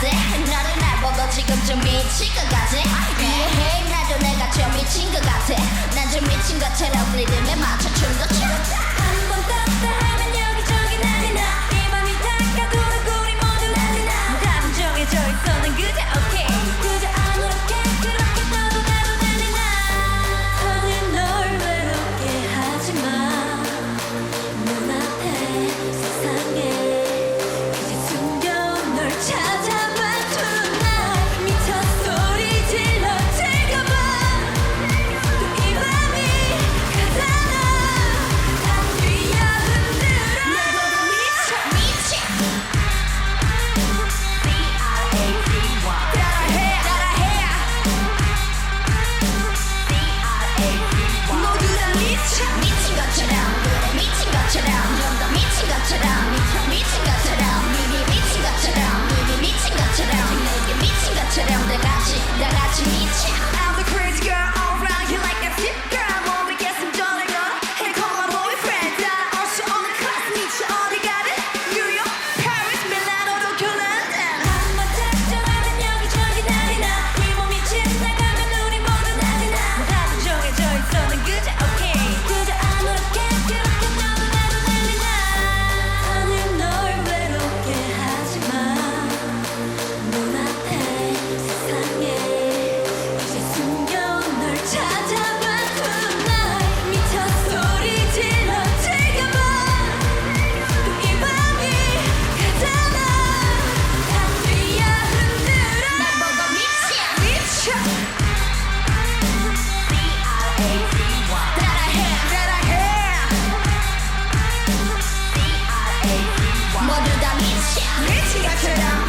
돼 나를 나보고 지금 좀 미칠 것 같지? Shut.